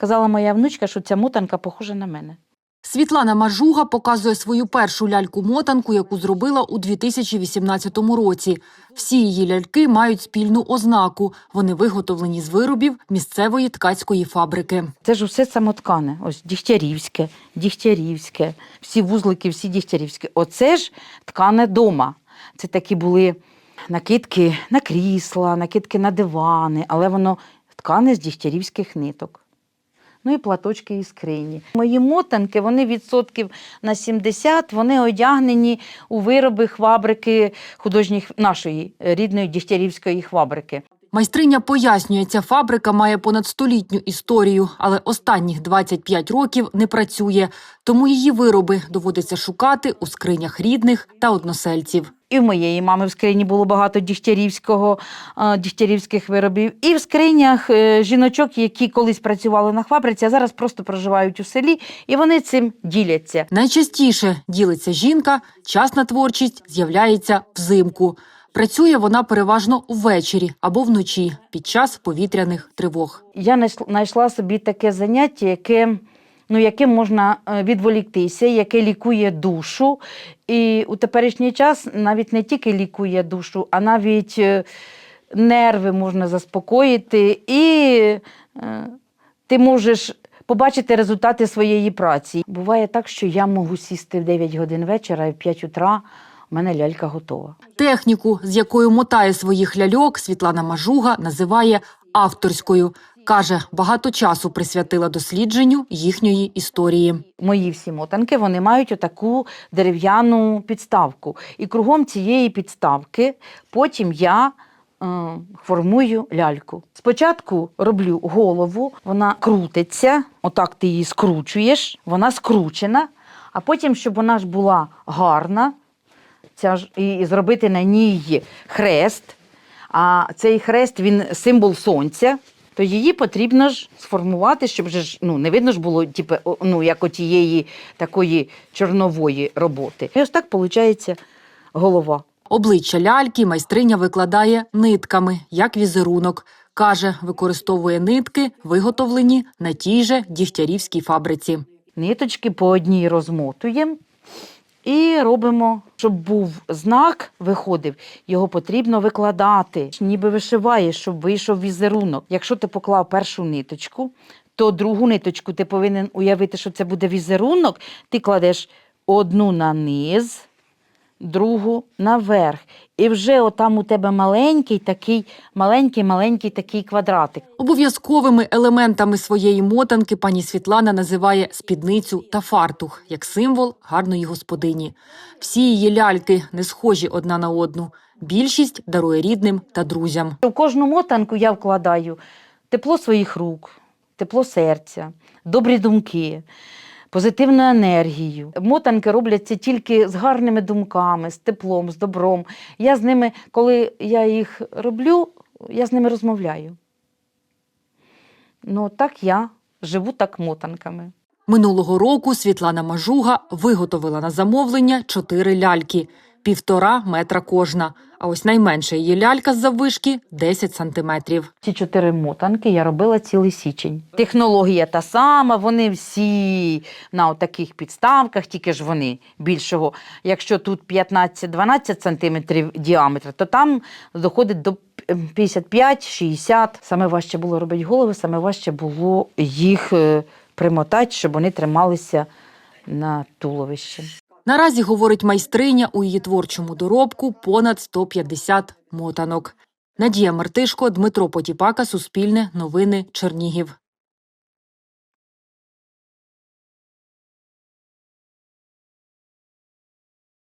Казала моя внучка, що ця мотанка похожа на мене. Світлана Мажуга показує свою першу ляльку-мотанку, яку зробила у 2018 році. Всі її ляльки мають спільну ознаку. Вони виготовлені з виробів місцевої ткацької фабрики. Це ж усе самоткане. Ось Дігтярівське, Дігтярівське, всі вузлики, всі Дігтярівські. Оце ж ткане дома. Це такі були накидки на крісла, накидки на дивани, але воно ткане з дігтярівських ниток. Ну і платочки і скрині. Мої мотанки, вони відсотків на 70, вони одягнені у вироби фабрики художніх нашої е, рідної дігтярівської фабрики. Майстриня пояснює, ця фабрика має понад столітню історію, але останніх 25 років не працює, тому її вироби доводиться шукати у скринях рідних та односельців. І в моєї мами в скрині було багато дігтярівського, дігтярівських виробів. І в скринях е, жіночок, які колись працювали на фабриці, а зараз просто проживають у селі, і вони цим діляться. Найчастіше ділиться жінка, час на творчість з'являється взимку. Працює вона переважно ввечері або вночі під час повітряних тривог. Я знайшла собі таке заняття, яке, ну, яким можна е, відволіктися, яке лікує душу. І у теперішній час навіть не тільки лікує душу, а навіть е, нерви можна заспокоїти, і е, ти можеш побачити результати своєї праці. Буває так, що я можу сісти в 9 годин вечора і в 5 утра у мене лялька готова. Техніку, з якою мотає своїх ляльок, Світлана Мажуга називає авторською. Каже, багато часу присвятила дослідженню їхньої історії. Мої всі мотанки вони мають отаку дерев'яну підставку. І кругом цієї підставки потім я е, формую ляльку. Спочатку роблю голову, вона крутиться, отак ти її скручуєш, вона скручена, а потім, щоб вона ж була гарна, ця ж, і, і зробити на ній хрест. А цей хрест він символ сонця. То її потрібно ж сформувати, щоб ж ну не видно ж було, типу, ну як отієї такої чорнової роботи. І ось так виходить голова. Обличчя ляльки майстриня викладає нитками, як візерунок. Каже, використовує нитки, виготовлені на тій же дігтярівській фабриці. Ниточки по одній розмотуємо і робимо, щоб був знак, виходив, його потрібно викладати. Ніби вишиваєш, щоб вийшов візерунок. Якщо ти поклав першу ниточку, то другу ниточку ти повинен уявити, що це буде візерунок. Ти кладеш одну на низ, другу наверх. І вже отам у тебе маленький такий, маленький, маленький такий квадратик. Обов'язковими елементами своєї мотанки пані Світлана називає спідницю та фартух як символ гарної господині. Всі її ляльки не схожі одна на одну. Більшість дарує рідним та друзям. У кожну мотанку я вкладаю тепло своїх рук, тепло серця, добрі думки, позитивну енергію. Мотанки робляться тільки з гарними думками, з теплом, з добром. Я з ними, коли я їх роблю, я з ними розмовляю. Ну, так я живу так мотанками. Минулого року Світлана Мажуга виготовила на замовлення чотири ляльки півтора метра кожна. А ось найменша її лялька з заввишки 10 сантиметрів. Ці чотири мотанки я робила цілий січень. Технологія та сама, вони всі на таких підставках, тільки ж вони більшого. Якщо тут 15-12 сантиметрів діаметр, то там доходить до 55-60. Саме важче було робити голови, саме важче було їх е, примотати, щоб вони трималися на туловищі. Наразі, говорить майстриня, у її творчому доробку понад 150 мотанок. Надія Мартишко, Дмитро Потіпака, Суспільне, Новини, Чернігів.